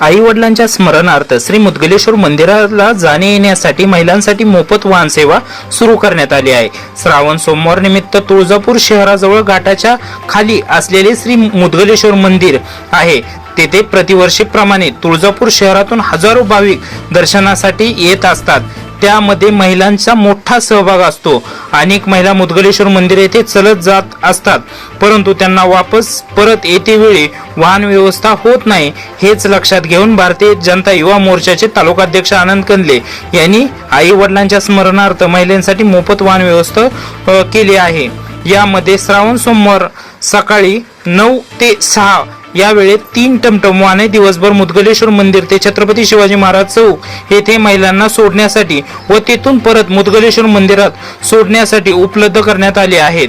आई वडिलांच्या स्मरणार्थ श्री मुदगलेश्वर मंदिराला जाणे येण्यासाठी महिलांसाठी मोफत वाहन सेवा सुरू करण्यात आली आहे. श्रावण सोमवार निमित्त तुळजापूर शहराजवळ घाटाच्या खाली असलेले श्री मुदगलेश्वर मंदिर आहे. तेथे प्रतिवर्षीप्रमाणे तुळजापूर शहरातून हजारो भाविक दर्शनासाठी येत असतात. त्यामध्ये महिलांचा मोठा सहभाग असतो. अनेक महिला मुदगलेश्वर मंदिर येथे चलत जात असतात. परंतु त्यांना वापस परत येते वेळी वाहन व्यवस्था होत नाही हेच लक्षात घेऊन भारतीय जनता युवा मोर्चाचे तालुकाध्यक्ष आनंद कंदले यांनी आई वडिलांच्या स्मरणार्थ महिलांसाठी मोफत वाहन व्यवस्था केली आहे. यामध्ये श्रावण सोमवार सकाळी नऊ ते सहा यावेळेत तीन टमटम वाहने दिवसभर मुदगलेश्वर मंदिर ते छत्रपती शिवाजी महाराज चौक येथे महिलांना सोडण्यासाठी व तेथून परत मुदगलेश्वर मंदिरात सोडण्यासाठी उपलब्ध करण्यात आले आहेत.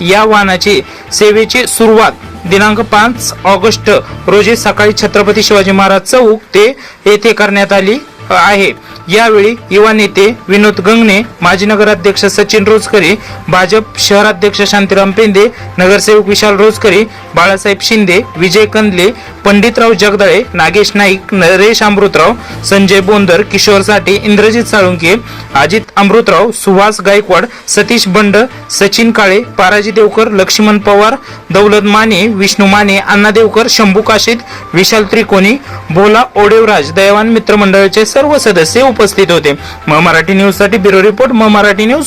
या वाहनाची सेवेची सुरुवात दिनांक पाच ऑगस्ट रोजी सकाळी छत्रपती शिवाजी महाराज चौक ते येथे करण्यात आली आहे. यावेळी युवा नेते विनोद गंगणे माजी नगराध्यक्ष सचिन रोजकरी भाजप शहराध्यक्ष शांतीराम पेंदे नगरसेवक विशाल रोजकरी बाळासाहेब शिंदे विजय कंदले पंडितराव जगदाळे नागेश नाईक नरेश अमृतराव संजय बोंदर किशोर साठे इंद्रजित साळुंके अजित अमृतराव सुहास गायकवाड सतीश बंड सचिन काळे पाराजी देवकर लक्ष्मण पवार दौलत माने विष्णू माने अण्णा देवकर शंभू काशीद विशाल त्रिकोणी भोला ओडेवराज दयावान मित्र मंडळाचे सर्व सदस्य उपस्थित होते. म मराठी न्यूजसाठी ब्युरो रिपोर्ट म मराठी न्यूज